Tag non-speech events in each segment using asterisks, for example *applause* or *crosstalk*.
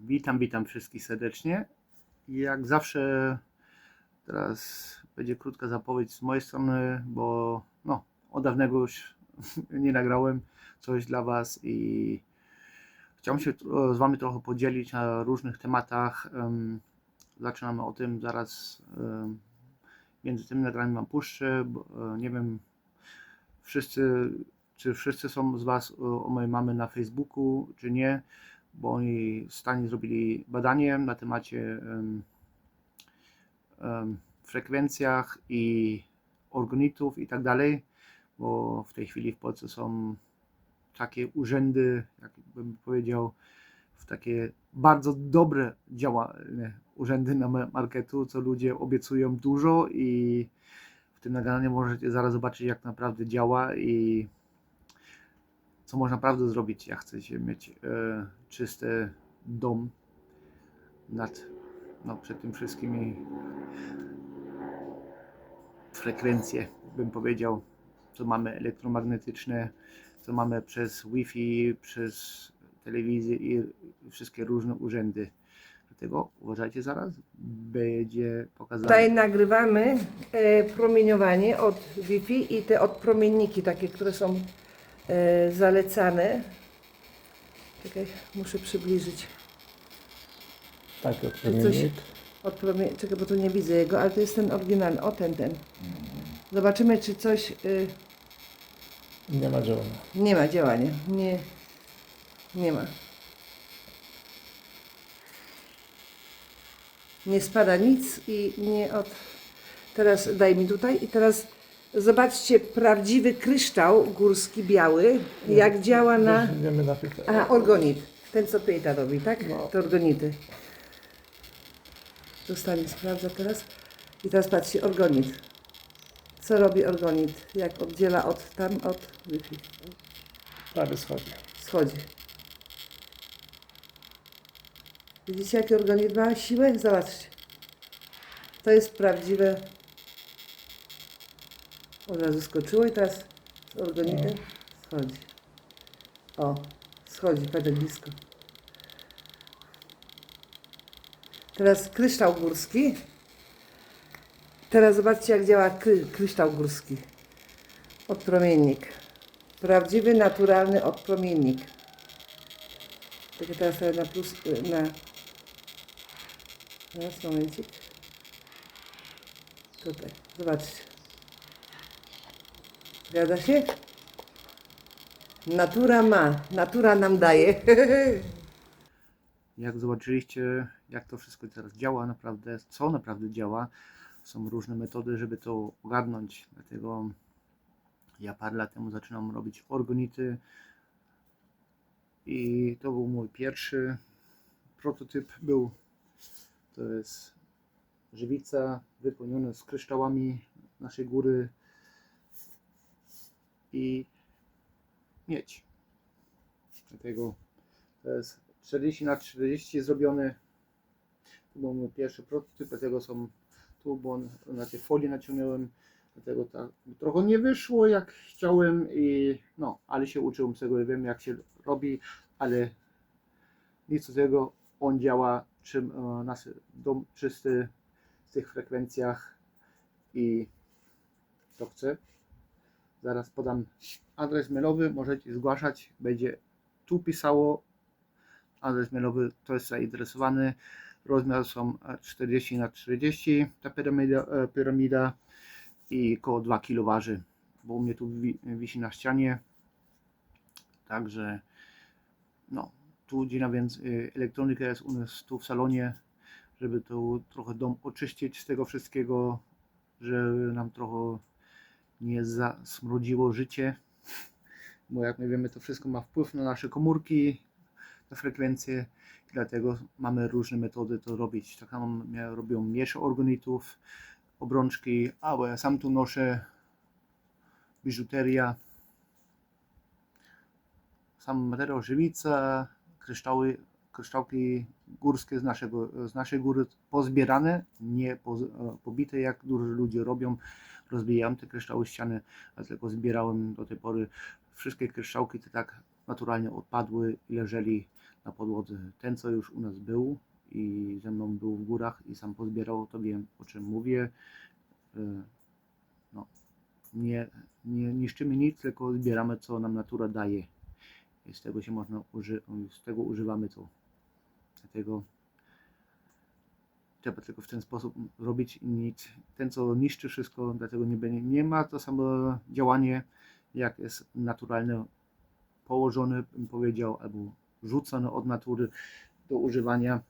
Witam, witam wszystkich serdecznie. Jak zawsze teraz będzie krótka zapowiedź z mojej strony, bo no, od dawnego już *laughs* nie nagrałem coś dla Was i chciałbym się z Wami trochę podzielić na różnych tematach. Em, Zaczynamy o tym zaraz. Między tym nagraniem Wam puszczę. Bo, e, nie wiem, wszyscy, czy wszyscy są z Was o mojej mamy na Facebooku, czy nie bo oni w Stanie zrobili badanie na temacie em, em, frekwencjach i organitów i tak dalej, bo w tej chwili w Polsce są takie urzędy, jak bym powiedział, w takie bardzo dobre działalne urzędy na ma- marketu, co ludzie obiecują dużo i w tym nagraniu możecie zaraz zobaczyć jak naprawdę działa i co można naprawdę zrobić, jak chcecie mieć e, czysty dom nad, no, przed tym wszystkimi frekwencje, bym powiedział, co mamy elektromagnetyczne, co mamy przez Wi-Fi, przez telewizję i wszystkie różne urzędy. Dlatego uważajcie zaraz, będzie pokazane. Tutaj nagrywamy e, promieniowanie od Wi-Fi i te odpromienniki takie, które są zalecane. Czekaj, muszę przybliżyć. Tak, odpromiennik. odpromie... Czekaj, bo tu nie widzę jego, ale to jest ten oryginalny. O, ten, ten. Zobaczymy, czy coś... y, Nie ma działania. nie ma działania. Nie, nie ma. Nie spada nic i nie od... Teraz daj mi tutaj i teraz zobaczcie prawdziwy kryształ górski biały, jak działa na... Idziemy na. A, organit. Ten co Pejta robi, tak? No. To organity. Zostanie sprawdza teraz. I teraz patrzcie, organit. Co robi organit? Jak oddziela od tam, od Wi-Fi? Prawie schodzi. Schodzi. Widzicie, jaki organizm ma siłę? Zobaczcie. To jest prawdziwe. Od razu skoczyło i teraz z organitem schodzi. O, schodzi, będę blisko. Teraz kryształ górski. Teraz zobaczcie, jak działa kry, kryształ górski. Odpromiennik. Prawdziwy, naturalny odpromiennik. Tylko teraz sobie na plus, na... Teraz, momencik. Tutaj, zobaczcie. Zgadza się? Natura ma, natura nam daje. *laughs* Jak zobaczyliście, jak to wszystko teraz działa, naprawdę, co naprawdę działa, są różne metody, żeby to ogarnąć. Dlatego ja parę lat temu zaczynam robić organity i to był mój pierwszy prototyp. Był to jest żywica wypełniona z kryształami naszej góry i miedź. Dlatego to jest 40 na 40 zrobiony. To był mój pierwszy prototyp, dlatego są tu, bo na tej folii naciągnąłem. Dlatego tak trochę nie wyszło jak chciałem i no, ale się uczyłem z tego i wiem jak się robi, ale nic z tego on działa, czym e, nasz dom czysty w tych frekwencjach i to chcę. Zaraz podam adres mailowy, możecie zgłaszać, będzie tu pisało adres mailowy, to jest zainteresowany. Rozmiar są e, 40 na 40 ta piramida, e, piramida i około 2 kg waży, bo u mnie tu wi- wisi na ścianie. Także no, tu dziena więc y, elektronika jest u nas tu w salonie, żeby tu trochę dom oczyścić z tego wszystkiego, żeby nam trochę nie zasmrodziło życie, *laughs* bo jak my wiemy to wszystko ma wpływ na nasze komórki, na frekwencje, dlatego mamy różne metody to robić. Tak samo ja robią miesza organitów, obrączki, a bo ja sam tu noszę biżuteria, sam materiał żywica, kryształy, kryształki górskie z, naszego, z naszej góry pozbierane, nie pobite jak dużo ludzi robią, rozbijają te kryształy ściany, dlatego zbierałem do tej pory wszystkie kryształki te tak naturalnie odpadły i leżeli na podłodze. Ten, co już u nas był i ze mną był w górach i sam pozbierał, to wiem o czym mówię. E, No, nie, nie niszczymy nic, tylko zbieramy, co nam natura daje. I z tego się można z tego używamy to. Dlatego trzeba tylko w ten sposób robić nic. Ten, co niszczy wszystko, dlatego nie, nie ma to samo działanie, jak jest naturalne, położone, bym powiedział, albo rzucone od natury do używania.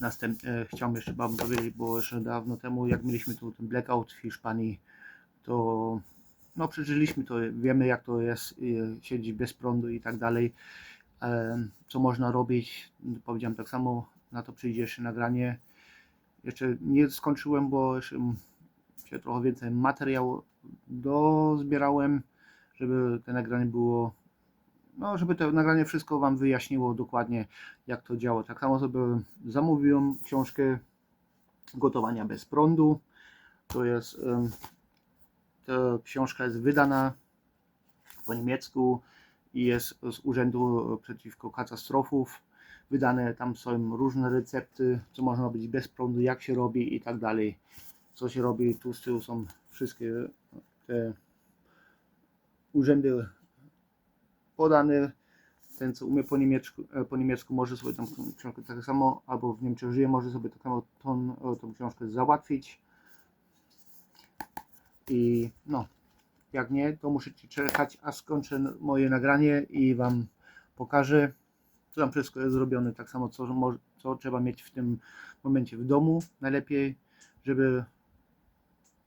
Następnie chciałbym jeszcze wam powiedzieć, bo jeszcze dawno temu, jak mieliśmy tu ten blackout w Hiszpanii, to no przeżyliśmy to, wiemy jak to jest siedzieć bez prądu i tak dalej. Em, Co można robić? Powiedziałem tak samo, na to przyjdzie jeszcze nagranie. Jeszcze nie skończyłem, bo jeszcze się trochę więcej materiału dozbierałem, żeby to nagranie było, no żeby to nagranie wszystko Wam wyjaśniło dokładnie jak to działa. Tak samo sobie zamówiłem książkę gotowania bez prądu. To jest, ta książka jest wydana po niemiecku i jest z Urzędu Przeciwko Katastrofów. Wydane tam są różne recepty, co można robić bez prądu, jak się robi i tak dalej. Co się robi, tu z tyłu są wszystkie te urzędy podane. Ten, co umie po niemiecku, e, po niemiecku może sobie tą książkę tak samo, albo w Niemczech żyje, może sobie tak samo tą, tą książkę załatwić. I no, jak nie, to musicie czekać, aż skończę moje nagranie i Wam pokażę, co tam wszystko jest zrobione. Tak samo, co, co trzeba mieć w tym momencie w domu najlepiej, żeby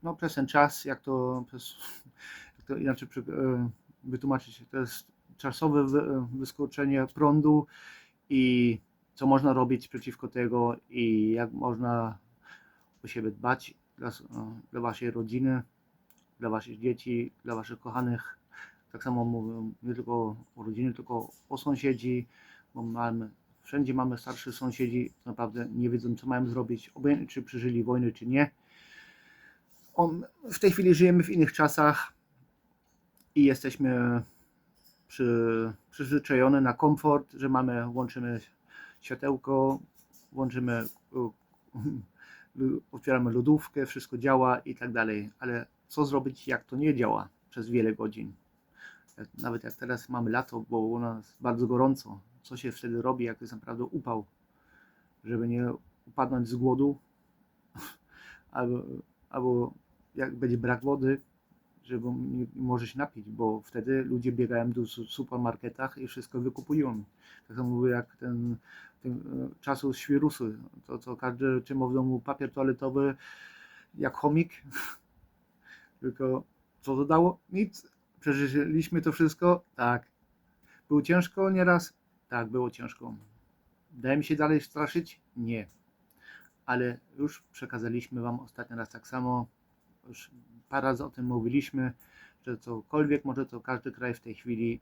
no, przez ten czas, jak to, przez, *laughs* jak to inaczej przy, e, wytłumaczyć, to jest czasowe wy, wyskoczenie prądu i co można robić przeciwko tego i jak można o siebie dbać dla, e, dla Waszej rodziny, dla Waszych dzieci, dla Waszych kochanych. Tak samo mówię nie tylko o rodzinie, tylko o sąsiedzi, bo mamy, wszędzie mamy starszych sąsiedzi, naprawdę nie wiedzą co mają zrobić, czy przeżyli wojnę, czy nie. On, w tej chwili żyjemy w innych czasach i jesteśmy przy, na komfort, że mamy, włączymy światełko, włączymy, u- lu- otwieramy lodówkę, wszystko działa i tak dalej. Ale co zrobić, jak to nie działa przez wiele godzin? Nawet jak teraz mamy lato, bo u nas bardzo gorąco, co się wtedy robi, jak jest naprawdę upał, żeby nie upadnąć z głodu, *laughs* albo, albo jak będzie brak wody, żeby nie może się napić, bo wtedy ludzie biegają do su- supermarketach i wszystko wykupują. Tak samo jak ten, ten e, czasu świrusu, to co każdy trzymał w domu papier toaletowy jak chomik, *laughs* tylko co to dało? Nic. Przeżyliśmy to wszystko? Tak. Było ciężko nieraz? Tak, było ciężko. Daje mi się dalej straszyć? Nie. Ale już przekazaliśmy Wam ostatni raz tak samo. Już parę razy o tym mówiliśmy, że cokolwiek może to każdy kraj w tej chwili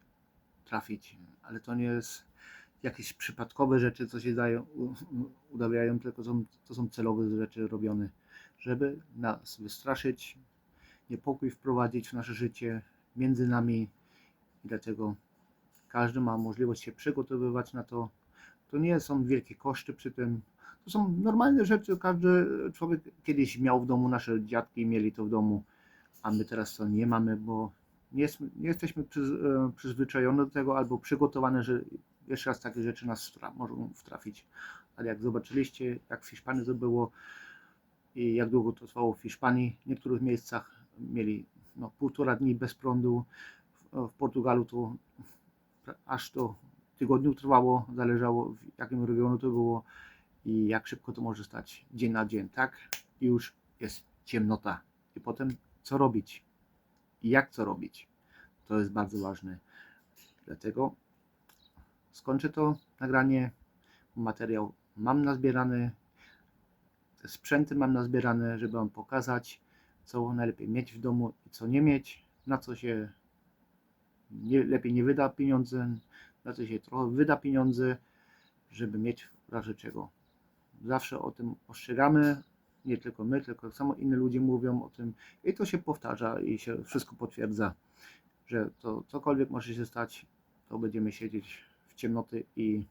trafić. Ale to nie jest jakieś przypadkowe rzeczy, co się dają, udawiają, tylko są, to są celowe rzeczy robione, żeby nas wystraszyć, niepokój wprowadzić w nasze życie między nami i dlatego każdy ma możliwość się przygotowywać na to. To nie są wielkie koszty przy tym. To są normalne rzeczy. Każdy człowiek kiedyś miał w domu, nasze dziadki mieli to w domu, a my teraz to nie mamy, bo nie, jest, nie jesteśmy e, przyzwyczajone do tego albo przygotowane, że jeszcze raz takie rzeczy nas mogą wtrafić. Ale jak zobaczyliście, jak w Hiszpanii to było i jak długo to trwało w Hiszpanii, w niektórych miejscach mieli no, półtora dni bez prądu, w Portugalu to aż to tygodniu trwało, zależało w jakim regionu to było i jak szybko to może stać dzień na dzień, tak? I już jest ciemnota. I potem co robić? I jak co robić? To jest bardzo ważne. Dlatego skończę to nagranie. Materiał mam nazbierany. Te sprzęty mam nazbierane, żeby Wam pokazać, co najlepiej mieć w domu i co nie mieć, na co się nie, lepiej nie wyda pieniądze, co się trochę wyda pieniądze, żeby mieć w razie czego. Zawsze o tym ostrzegamy, nie tylko my, tylko samo inni ludzie mówią o tym i to się powtarza i się wszystko potwierdza, że to cokolwiek może się stać, to będziemy siedzieć w ciemnoty i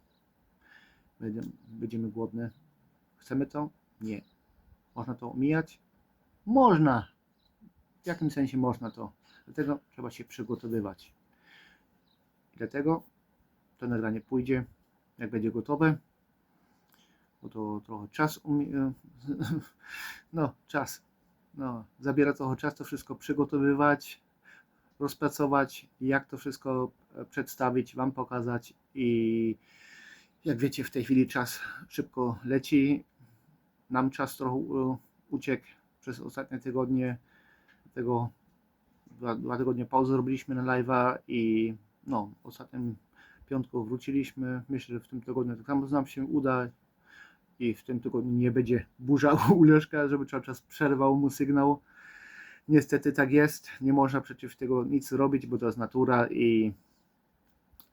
będziemy, będziemy głodne. Chcemy to? Nie. Można to omijać? Można. W jakim sensie można to? Dlatego trzeba się przygotowywać. Dlatego to nagranie pójdzie, jak będzie gotowe. Bo to trochę czas umie... *laughs* No, czas. No, zabiera trochę czas to wszystko przygotowywać, rozpracować, jak to wszystko e, przedstawić, Wam pokazać i jak wiecie, w tej chwili czas szybko leci. Nam czas trochę e, uciekł przez ostatnie tygodnie. Tego dwa, dwa tygodnie pauzy robiliśmy na live'a i no, ostatnim piątku wróciliśmy. Myślę, że w tym tygodniu tak samo nam się uda i w tym tygodniu nie będzie burza *laughs* u Leszka, żeby cały czas przerwał mu sygnał. Niestety tak jest. Nie można przeciw tego nic robić, bo to jest natura i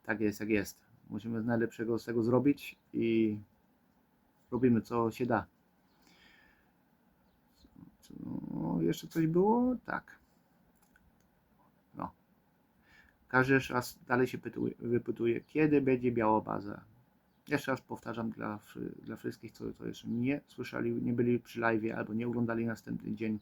tak jest jak jest. Musimy z najlepszego z tego zrobić i robimy co się da. No, jeszcze coś było? Tak. No. Każdy jeszcze raz dalej się pytuje, wypytuje, kiedy będzie biała baza. Jeszcze raz powtarzam dla, dla wszystkich, co, co jeszcze nie słyszeli, nie byli przy live albo nie oglądali następny dzień.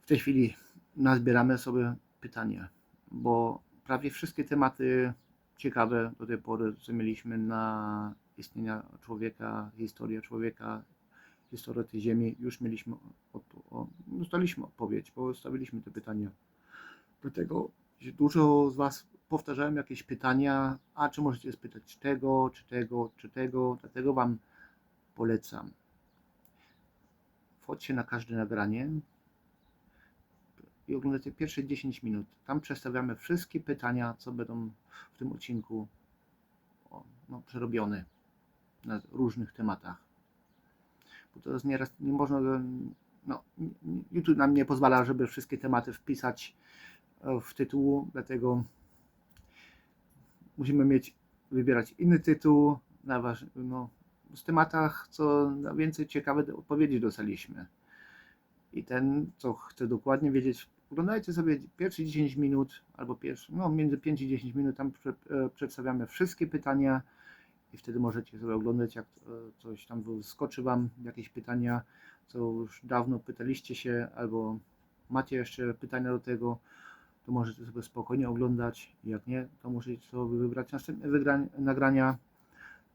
W tej chwili nazbieramy sobie pytania, bo prawie wszystkie tematy ciekawe do tej pory, co mieliśmy na istnienia człowieka, historię człowieka, historię tej ziemi, już mieliśmy, odpo- o, dostaliśmy odpowiedź, bo stawiliśmy te pytania. Dlatego dużo z Was powtarzałem jakieś pytania, a czy możecie spytać tego, czy tego, czy tego, dlatego Wam polecam. Wchodźcie na każde nagranie i oglądajcie pierwsze 10 minut. Tam przedstawiamy wszystkie pytania, co będą w tym odcinku no, przerobione na różnych tematach. Bo jest nieraz, nie można, no, YouTube nam nie pozwala, żeby wszystkie tematy wpisać w tytuł, dlatego musimy mieć, wybierać inny tytuł, na waż, no, z tematach, co więcej ciekawe odpowiedzi dostaliśmy. I ten, co chce dokładnie wiedzieć, oglądajcie sobie pierwsze 10 minut, albo pierwsze, no między 5 i 10 minut, tam prze, e, przedstawiamy wszystkie pytania i wtedy możecie sobie oglądać, jak e, coś tam wyskoczy Wam, jakieś pytania, co już dawno pytaliście się, albo macie jeszcze pytania do tego, to możecie sobie spokojnie oglądać. Jak nie, to możecie sobie wybrać następne wygrań, nagrania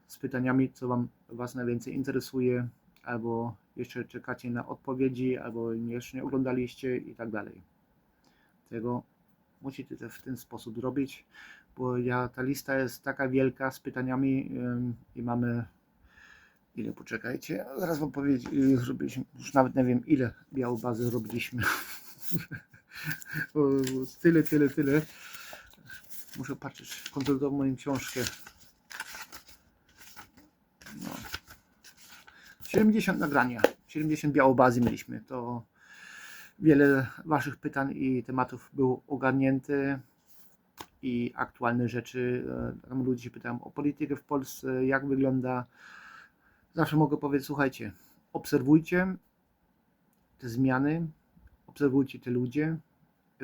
z pytaniami, co wam, Was najwięcej interesuje, albo jeszcze czekacie na odpowiedzi, albo jeszcze nie oglądaliście i tak dalej. Tego musicie to w ten sposób zrobić, bo ja, ta lista jest taka wielka z pytaniami ym, i mamy ile, poczekajcie, zaraz wam powiedzieć, zrobiliśmy, już nawet nie wiem ile zrobiliśmy. O, *laughs* tyle, tyle, tyle. Muszę patrzeć, kontrolować moją książkę. No. 70 nagrania, 70 białobazy mieliśmy. To wiele Waszych pytań i tematów było ogarnięte i aktualne rzeczy. E, Tam ludzie się pytają o politykę w Polsce, jak wygląda. Zawsze mogę powiedzieć, słuchajcie, obserwujcie te zmiany, obserwujcie te ludzie,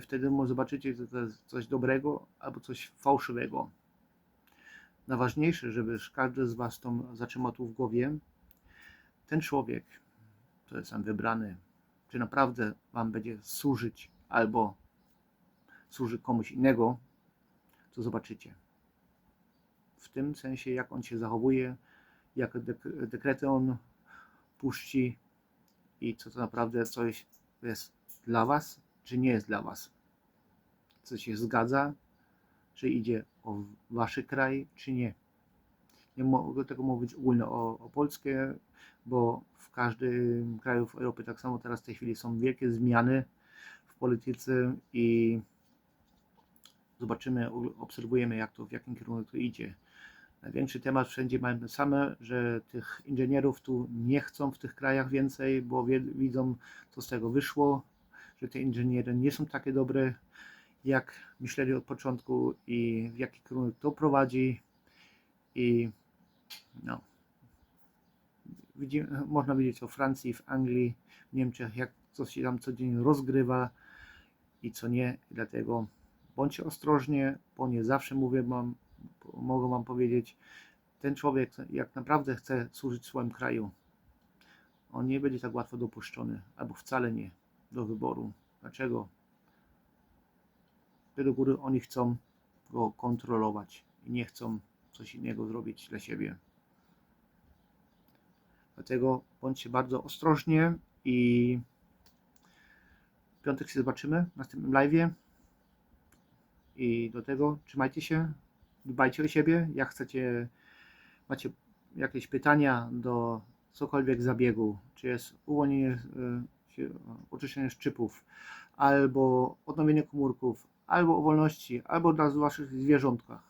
wtedy może zobaczycie, coś dobrego albo coś fałszywego. Najważniejsze, żeby każdy z Was to zatrzymał tu w głowie, ten człowiek, to jest sam wybrany, czy naprawdę Wam będzie służyć albo służy komuś innego, to zobaczycie. W tym sensie, jak on się zachowuje, jakie dek- dekrety on puści i co to naprawdę coś jest dla Was, czy nie jest dla Was. Co się zgadza, czy idzie o Wasz kraj, czy nie. Nie mogę tego mówić ogólnie o, o Polskę, bo w każdym kraju w Europie tak samo teraz w tej chwili są wielkie zmiany w polityce i zobaczymy, obserwujemy jak to, w jakim kierunku to idzie. Największy temat wszędzie mamy same, że tych inżynierów tu nie chcą w tych krajach więcej, bo widzą, co z tego wyszło, że te inżyniery nie są takie dobre, jak myśleli od początku i w jaki kierunek to prowadzi. I no, widzimy, można widzieć o Francji, w Anglii, w Niemczech, jak co się tam codziennie rozgrywa i co nie. Dlatego bądźcie ostrożnie, bo nie zawsze mówię wam, mogę Wam powiedzieć, ten człowiek, jak naprawdę chce służyć swojemu kraju, on nie będzie tak łatwo dopuszczony, albo wcale nie, do wyboru. Dlaczego? Te do góry oni chcą go kontrolować i nie chcą coś innego zrobić dla siebie. Dlatego bądźcie bardzo ostrożnie i w piątek się zobaczymy w następnym live'ie. I do tego trzymajcie się, dbajcie o siebie. Jak chcecie, macie jakieś pytania do cokolwiek zabiegu, czy jest uwolnienie, y, oczyszczenie szczypów, albo odnowienie komórków, albo o wolności, albo dla waszych zwierzątkach.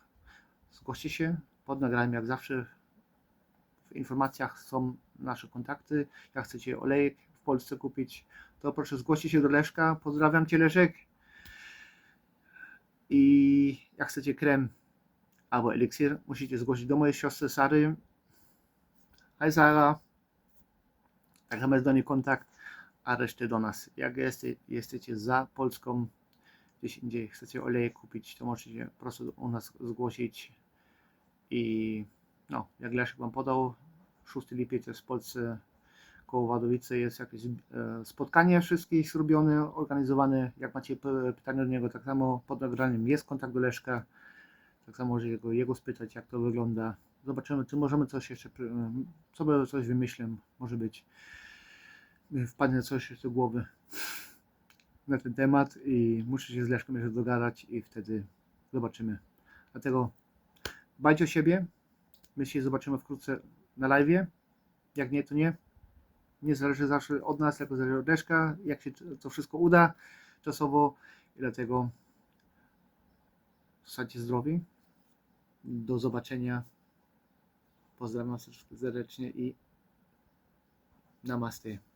Zgłoście się pod nagraniem, jak zawsze w informacjach są nasze kontakty. Jak chcecie olejek w Polsce kupić, to proszę zgłoście się do Leszka. Pozdrawiam Cię Leszek. I jak chcecie krem albo eliksir, musicie zgłosić do mojej siostry Sary. Hej Sara. Tak mamy do niej kontakt, a resztę do nas. Jak jeste, jesteście za Polską, gdzieś indziej chcecie olejek kupić, to możecie po prostu u nas zgłosić. I no, jak Leszek Wam podał, 6 lipiec jest w Polsce koło Wadowicy jest jakieś e, spotkanie wszystkich zrobione, organizowane. Jak macie pytania do niego, tak samo pod nagraniem jest kontakt do Leszka. Tak samo możecie go, jego spytać, jak to wygląda. Zobaczymy, czy możemy coś jeszcze, co by coś wymyślę, może być. Mi Wpadnie coś do głowy *laughs* na ten temat i muszę się z Leszkiem jeszcze dogadać i wtedy zobaczymy. Dlatego dbajcie o siebie. My się zobaczymy wkrótce na live. Jak nie, to nie. Nie zależy zawsze od nas, tylko zależy od Leszka, jak się to wszystko uda czasowo. I dlatego zostańcie zdrowi. Do zobaczenia. Pozdrawiam serdecznie i namaste.